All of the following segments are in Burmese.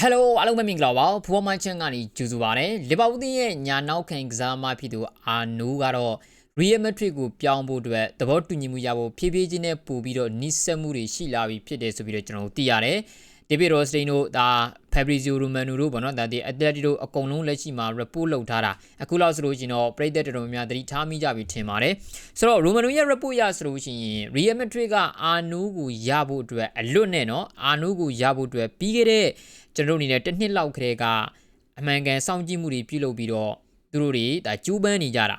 ဟယ်လိုအားလုံးပဲမင်္ဂလာပါဖူမိုင်းချန်ကနေကြိုဆိုပါရစေလီဗာပူးတင်းရဲ့ညာနောက်ခံကစားမဖြစ်သူအာနိုးကတော့ Real Madrid ကိုပြောင်းဖို့အတွက်သဘောတူညီမှုရဖို့ဖြည်းဖြည်းချင်းနဲ့ပို့ပြီးတော့နှိစက်မှုတွေရှိလာပြီဖြစ်တယ်ဆိုပြီးတော့ကျွန်တော်တို့သိရတယ်ဒေးဗစ်ရော့စတိန်တို့ဒါ Fabrizio Romano တို့ဘောနော်ဒါဒီ Atletico တို့အကုန်လုံးလက်ရှိမှာ report လုပ်ထားတာအခုလောက်ဆိုလို့ရှိရင်တော့ပြည်သက်တော်တော်များများသတိထားမိကြပြီထင်ပါတယ်ဆိုတော့ Romano ရဲ့ report ရဆိုလို့ရှိရင် Real Madrid ကအာနိုးကိုရဖို့အတွက်အလွတ်နဲ့နော်အာနိုးကိုရဖို့အတွက်ပြီးခဲ့တဲ့ ကျွန်တော်တို့အနေနဲ့တစ်နှစ်လောက်ခရဲကအမှန်ကန်စောင့်ကြည့်မှုတွေပြုလုပ်ပြီးတော့သူတို့တွေဒါကျူးပန်းနေကြတာ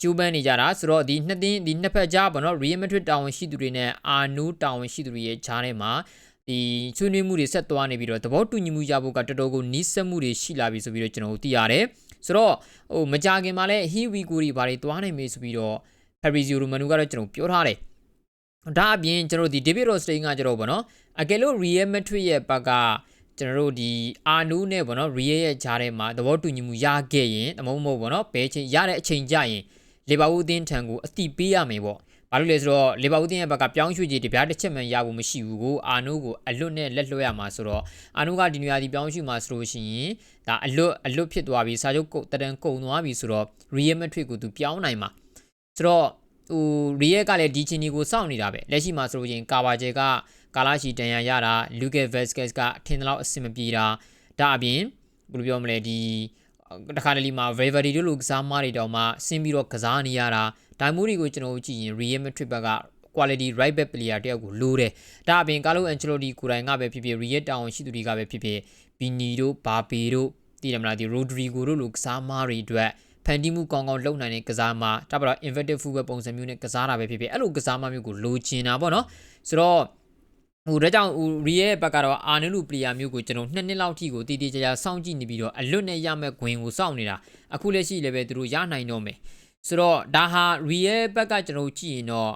ကျူးပန်းနေကြတာဆိုတော့ဒီနှစ်သင်းဒီနှစ်ဖက်ကြားပေါ့နော် Real Madrid တာဝန်ရှိသူတွေနဲ့အာနိုးတာဝန်ရှိသူတွေရဲ့ဂျားထဲမှာဒီဆွေးနွေးမှုတွေဆက်သွားနေပြီးတော့သဘောတူညီမှုရဖို့ကတော်တော်ကိုနီးစပ်မှုတွေရှိလာပြီဆိုပြီးတော့ကျွန်တော်တို့သိရတယ်ဆိုတော့ဟိုမကြခင်မှာလည်း He We Go တွေဘာတွေသွားနိုင်မေးဆိုပြီးတော့ Fabrizio Romano ကတော့ကျွန်တော်ပြောထားတယ်ဒါအပြင်ကျွန်တော်ဒီ David Rostein ကကျွန်တော်ပေါ့နော်အကယ်လို့ Real Madrid ရဲ့ဘက်က ကျွန်တော်တို့ဒီအာနူးနဲ့ပေါ့နော် Real ရဲ့ဂျားထဲမှာသဘောတူညီမှုရခဲ့ရင်တမုံမဟုတ်ပေါ့နော်ဘယ်ချိန်ရတဲ့အချိန်ကြရင်လီဗာပူးအသင်းထံကိုအတိပေးရမယ်ပေါ့ဘာလို့လဲဆိုတော့လီဗာပူးတင်းရဲ့ဘက်ကပြောင်းရွှေ့ကြီးတပြားတစ်ချက်မှရဖို့မရှိဘူးကိုအာနိုးကိုအလွတ်နဲ့လက်လွှတ်ရမှာဆိုတော့အာနိုးကဒီနေရာဒီပြောင်းရွှေ့မှာဆိုလို့ရှိရင်ဒါအလွတ်အလွတ်ဖြစ်သွားပြီစာချုပ်ကုတ်တန်ကုံသွားပြီဆိုတော့ Real Madrid ကိုသူပြောင်းနိုင်မှာဆိုတော့ဟို Real ကလည်းဒီချင်းဒီကိုစောင့်နေတာပဲလက်ရှိမှာဆိုလို့ရှိရင်ကာဘာဂျေက ကာလာရှီတန်ရရတာလူကေဗက်စကက်ကအထင်တော့အဆင်မပြေတာဒါအပြင်ဘယ်လိုပြောမလဲဒီတခါတလေမှာ Valverde တို့လိုကစားမတွေတောင်မှဆင်းပြီးတော့ကစားနေရတာဒါမျိုးတွေကိုကျွန်တော်တို့ကြည့်ရင် Real Madrid ဘက်က quality right back player တယောက်ကိုလိုတယ်ဒါအပြင်ကာလိုအန်ချယ်လိုတီကိုယ်တိုင်ကပဲဖြစ်ဖြစ် Real တာဝန်ရှိသူတွေကပဲဖြစ်ဖြစ်ဘီနီတို့ဘာပေတို့တည်တယ်မလားဒီ Rodrigo တို့လိုကစားမတွေအတွက်ဖန်တီးမှုကောင်းကောင်းလုပ်နိုင်တဲ့ကစားမဒါပါတော့ inverted fullback ပုံစံမျိုးနဲ့ကစားတာပဲဖြစ်ဖြစ်အဲ့လိုကစားမမျိုးကိုလိုချင်တာပေါ့နော်ဆိုတော့ ဟိုဒါကြောင့်ဟိုရီရဲ့ဘက်ကတော့အာနုလူပလီယာမျိုးကိုကျွန်တော်နှစ်နှစ်လောက်ထိကိုတည်တည်ကြကြစောင့်ကြည့်နေပြီးတော့အလွတ်နဲ့ရမဲ့ဂွင်ကိုစောင့်နေတာအခုလက်ရှိလည်းပဲသူတို့ရနိုင်တော့မယ်ဆိုတော့ဒါဟာ real ဘက်ကကျွန်တော်ကြည့်ရင်တော့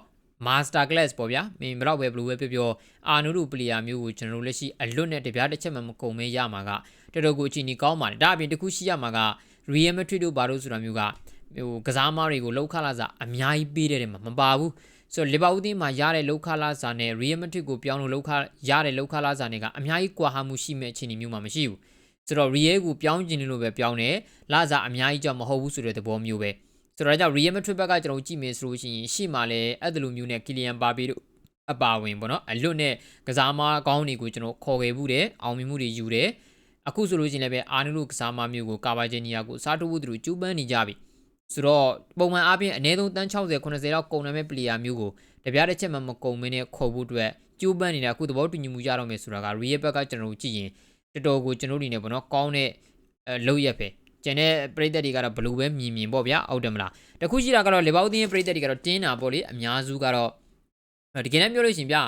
master class ပေါ့ဗျာမင်းဘတော့ပဲဘယ်လိုပဲပြောပြောအာနုလူပလီယာမျိုးကိုကျွန်တော်လက်ရှိအလွတ်နဲ့တပြားတစ်ချက်မှမကုန်မဲရမှာကတော်တော်ကိုအချိန်ကြီးကောင်းပါတယ်ဒါအပြင်တခုရှိရမှာက real madrid တို့ဘာလို့ဆိုတာမျိုးကဟိုကစားမားတွေကိုလောက်ခလာစားအများကြီးပေးတဲ့တယ်မှာမပါဘူး ဆိုတော့လီဗာပူးတင်းမှာရတဲ့လောက်ခလာစားနဲ့ real madrid ကိုပြောင်းလို့လောက်ခရတဲ့လောက်ခလာစားနဲ့ကအများကြီးကွာဟမှုရှိမဲ့အခြေအနေမျိုးမှာမရှိဘူးဆိုတော့ real ကိုပြောင်းကျင်လို့ပဲပြောင်းတယ်လာစားအများကြီးကြောင့်မဟုတ်ဘူးဆိုတဲ့သဘောမျိုးပဲဆိုတော့ကြောင့် Real Madrid ဘက်ကကျွန်တော်ကြည့်မယ်ဆိုလို့ရှိရင်ရှေ့မှာလည်းအဲ့လိုမျိုးနဲ့ Kylian Mbappe တို့အပါဝင်ပေါ့နော်အလွတ်နဲ့ကစားမကောင်းတွေကိုကျွန်တော်ခေါ်ခဲ့မှုတယ်အောင်မြင်မှုတွေယူတယ်အခုဆိုလို့ရှိရင်လည်းပဲအာနုလုကစားမမျိုးကိုကာဗာဂျီနီယာကိုစားထိုးဖို့သူတို့ကျူးပန်းနေကြပြီ ဆိုတော့ပုံမှန်အားဖြင့်အနည်းဆုံးတန်း60 80လောက်ကုန်နိုင်မဲ့ပလီယာမျိုးကိုတပြားတစ်ချက်မှမကုန်မင်းနဲ့ခေါ်ဖို့အတွက်ကျူးပန်းနေတာအခုသဘောတူညီမှုရတော့မယ်ဆိုတာက Real ဘက်ကကျွန်တော်တို့ကြည့်ရင်တော်တော်ကိုကျွန်တော်တို့နေနဲ့ပေါ့နော်ကောင်းတဲ့လောက်ရက်ပဲကျန်တဲ့ပရိသတ်တွေကတော့ဘလို့ပဲမြင်မြင်ပေါ့ဗျာဟုတ်တယ်မလားတခုရှိတာကတော့လေဘောက်သင်းရဲ့ပရိသတ်တွေကတော့တင်းတာပေါ့လေအများစုကတော့တကယ်တမ်းပြောလို့ရှိရင်ဗျ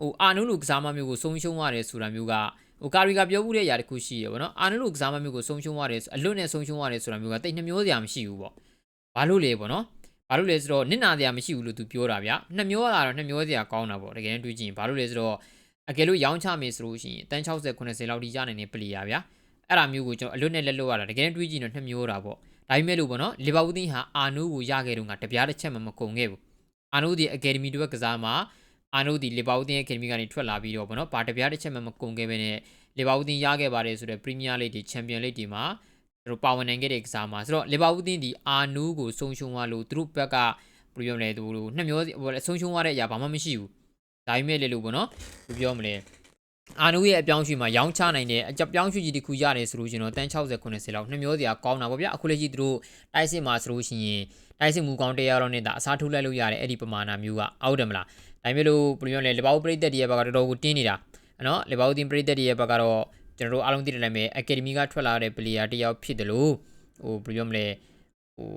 ဟိုအာနုလူကစားမမျိုးကိုဆုံးရှုံးရတယ်ဆိုတာမျိုးကဟိုကာရီကပြောမှုတဲ့အရာတခုရှိရပေါ့နော်အာနုလူကစားမမျိုးကိုဆုံးရှုံးရတယ်အလွတ်နဲ့ဆုံးရှုံးရတယ်ဆိုတာမျိုးကတိတ်နှမျိုးစရာမရှိဘူးပေါ့ ဘာလို့လဲပေါ့နော်ဘာလို့လဲဆိုတော့နစ်နာစရာမရှိဘူးလို့သူပြောတာဗျနှစ်မျိုးလာတော့နှစ်မျိုးစရာကောင်းတာပေါ့တကယ်တမ်းတွေးကြည့်ရင်ဘာလို့လဲဆိုတော့အကယ်လို့ရောင်းချမယ်ဆိုလို့ရှိရင်တန်း60 90လောက်ထိရနိုင်တဲ့ပလီယာဗျာအဲ့ဒါမျိုးကိုကျွန်တော်အလွတ်နဲ့လက်လွတ်ရတာတကယ်တွေးကြည့်တော့နှစ်မျိုးတာပေါ့ဒါပေမဲ့လို့ပေါ့နော်လီဗာပူးသင်းဟာအာနိုးကိုရခဲ့တော့ငါတပြားတစ်ချက်မှမကုန်ခဲ့ဘူးအာနိုးဒီအကယ်ဒမီတို့ကစားမှာအာနိုးဒီလီဗာပူးသင်းရဲ့အကယ်ဒမီကနေထွက်လာပြီးတော့ပေါ့နော်ဘာတပြားတစ်ချက်မှမကုန်ခဲ့ပဲနဲ့လီဗာပူးသင်းရခဲ့ပါတယ်ဆိုတော့ပရီးမီးယားလိဂ်ဒီချန်ပီယံလိဂ်ဒီမှာသူ တို့ပါဝင်နိုင်ခဲ့တဲ့ကစားမှာဆိုတော့လီဗာပူးသင်းဒီအာနိုးကိုဆုံးရှုံးသွားလို့သူတို့ဘက်ကဘယ်လိုပြောမလဲသူတို့နှစ်မျိုးဆုံးရှုံးသွားတဲ့အရာဘာမှမရှိဘူးဒါပေမဲ့လေလို့ပေါ့နော်ဘယ်ပြောမလဲအာနုရဲ့အပြောင်းရွှေ့မှာရောင်းချနိုင်တဲ့အကြပြောင်းရွှေ့ကြီးတစ်ခုရတယ်ဆိုလို့ရှင်တော့တန်း60 90လောက်နှမျိုးစရာကောင်းတာပေါ့ဗျအခုလက်ရှိသူတို့တိုက်စစ်မှာဆိုလို့ရှိရင်တိုက်စစ်မူကောင်းတရားတော့နေတာအစားထိုးလိုက်လို့ရတယ်အဲ့ဒီပမာဏမျိုးကအောက်တယ်မလားဒါပေမဲ့လို့ဘယ်လိုပြောလဲလေဘောက်ပရိသတ်တည်းရဲ့ဘက်ကတော်တော်ကိုတင်းနေတာနော်လေဘောက်တင်ပရိသတ်တည်းရဲ့ဘက်ကတော့ ကျွန်တော်တို့အားလုံးသိတယ်လည်းပဲအကယ်ဒမီကထွက်လာတဲ့ပလေယာတယောက်ဖြစ်တယ်လို့ဟိုဘယ်လိုပြောမလဲဟို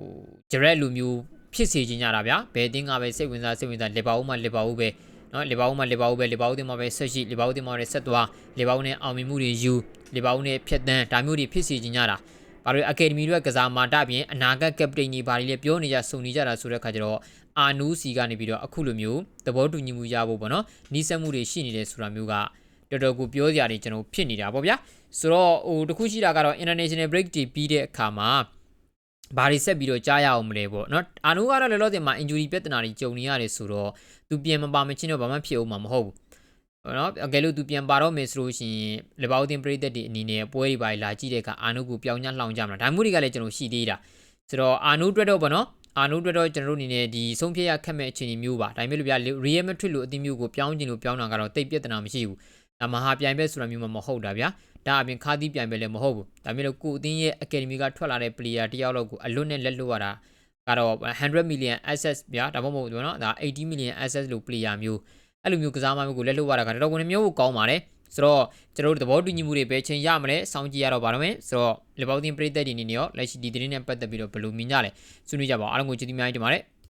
ဂျရက်လူမျိုးဖြစ်စေချင်ကြတာဗျာဘယ်တင်းကပဲစိတ်ဝင်စားစိတ်ဝင်စားလေဘောက်မှလေဘောက်ပဲနော်လီဗာပူးမှာလီဗာပူးပဲလီဗာပူးတင်မှာပဲဆက်ရှိလီဗာပူးတင်မှာပဲဆက်သွားလီဗာပူးနဲ့အောင်မြင်မှုတွေယူလီဗာပူးနဲ့ဖြတ်တန်းဒါမျိုးတွေဖြစ်စီခြင်းကြတာဘာလို့အကယ်ဒမီတွေကစားမာတပြင်အနာဂတ်ကပတိန်ကြီးဘာတွေလဲပြောနေကြစုံနေကြတာဆိုတဲ့ခါကျတော့အာနူးစီကနေပြီးတော့အခုလိုမျိုးသဘောတူညီမှုရဖို့ပေါ့နော်နီးစပ်မှုတွေရှိနေတယ်ဆိုတာမျိုးက တော်တော်ကိုပြောစရာတွေကျွန်တော်ဖြစ်နေတာပေါ့ဗျာဆိုတော့ဟိုတခုရှိတာကတော့ international break တွေပြီးတဲ့အခါမှာဘာတွေဆက်ပြီးတော့ကြားရအောင်မလဲပေါ့နော်အာနိုးကတော့လောလောဆယ်မှာ injury ပြဿနာတွေကြုံနေရတယ်ဆိုတော့သူပြန်မပါမချင်းတော့ဘာမှဖြစ်အောင်မှာမဟုတ်ဘူးနော်အကယ်လို့သူပြန်ပါတော့မယ်ဆိုလို့ရှိရင်လေဘောက်တင်ပရိသတ်တွေအနေနဲ့ပွဲတွေပါလာကြည့်တဲ့အခါအာနုကိုပြောင်းညှလှောင်ကြမှာဒါမျိုးတွေကလည်းကျွန်တော်ရှိသေးတာဆိုတော့အာနုအတွက်တော့ဗောနော်အာနုအတွက်တော့ကျွန်တော်တို့အနေနဲ့ဒီဆုံးဖြတ်ရခက်မဲ့အခြေအနေမျိုးပါဒါပေမဲ့လို့ဗျာ Real Madrid လို့အသင်းမျိုးကိုပြောင်းခြင်းလို့ပြောင်းတာကတော့တိတ်ပြဿနာမရှိဘူး ဒါမဟာပြိုင်ပဲဆိုတာမျိုးမှမဟုတ်တာဗျာဒါအပြင်ခါသီးပြိုင်ပဲလည်းမဟုတ်ဘူးဒါပေမဲ့လို့ကိုအသင်းရဲ့ Academy ကထွက်လာတဲ့ player တယောက်လောက်ကိုအလွတ်နဲ့လက်လွတ်ရတာကတော့100 million access ဗျာဒါမှမဟုတ်ဘူးနော်ဒါ80 million access လို့ player မျိုးအဲ့လိုမျိုးကစားမမျိုးကိုလက်လွတ်ရတာကတော်တော်ကိုမျိုးကိုကောင်းပါတယ်ဆိုတော့ကျွန်တော်တို့သဘောတူညီမှုတွေပဲချင်းရမလဲစောင့်ကြည့်ရတော့ပါတော့မယ်ဆိုတော့လေဘောက်တင်ပရိသတ်တွေအနေနဲ့ရောလက်ရှိဒီသတင်းနဲ့ပတ်သက်ပြီးတော့ဘယ်လိုမြင်ကြလဲဆွေးနွေးကြပါအောင်အားလုံးကိုကျေးဇူးများတင်ပါတယ်